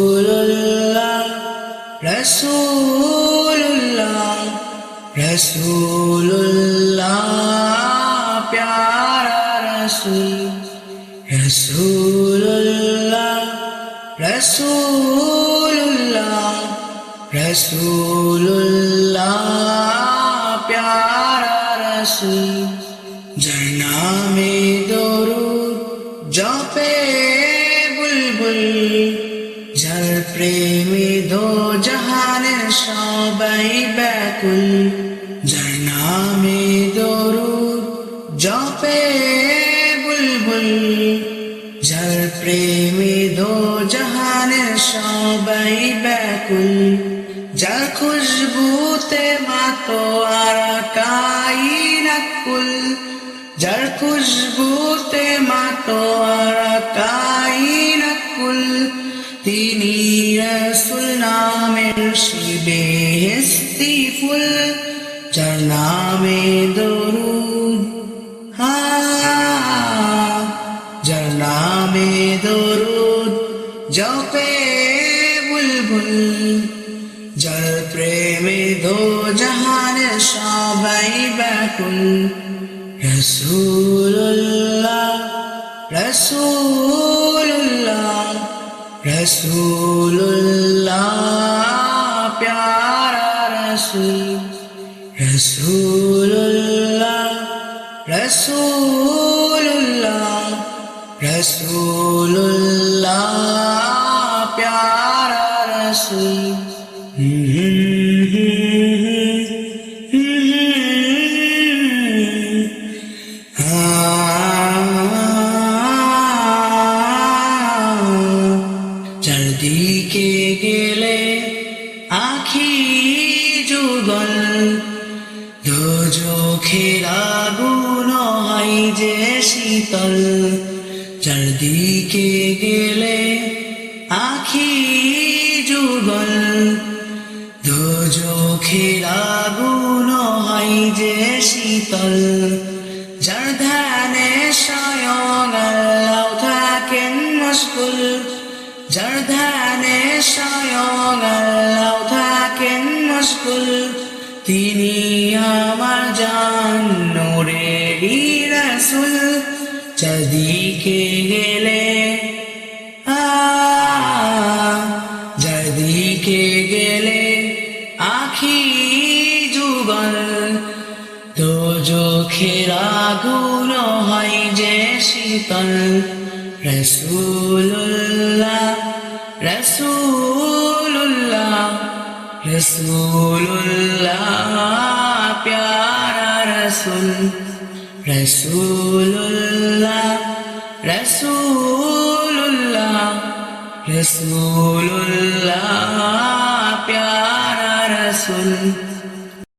রসুল্লাহ রসুল্লাহ রসুল্লাহ প্যারা রসুল রসুল্লাহ রসুল্লাহ রসুল্লাহ প্যারা রসুল যার নামে দরুদ জপে বুলবুল যার প্রেমে দো জাহানের সবাই ব্যাকুল যার নামে দরুদ জপে বুলবুল যার প্রেমে দো জাহানের সবাই ব্যাকুল যার খুশবুতে মাতো আর কাইনাকুল যার খুশবুতে মাতো আর কাইনাকুল তিনি রসুল নামের শিবে হেস্তি ফুল, যার নামে দরুদ। হা, যার নামে দরুদ জপে বুলবুল যার প্রেমে দো জাহানের সবাই ব্যাকুল। রসুল্লাহ রসুল্লাহ রসুল্লাহ প্যারা রসুল। রসুল্লাহ রসুল্লাহ রসুল্লাহ রসুল চারদিকে গেলে আখি যুগল চোখের আগুন হয় যে শীতল। চারদিকে গেলে আখি যুগল দো চোখের আগুন যে শীতল। যার ধ্যানে স্বয়ং আল্লাহ থাকেন থাকেন মুশকুল তিনি আমার জান নোরেরই রসুল। চারদিকে গেলে আখি যুগল, তো চোখের আগুন হয় যে শীতল। রসুল্লাহ রসুল্লাহ রসুল্লাহ প্যারা রসুল। রসুল্লাহ রসুল্লাহ রসুল্লাহ প্যারা রসুল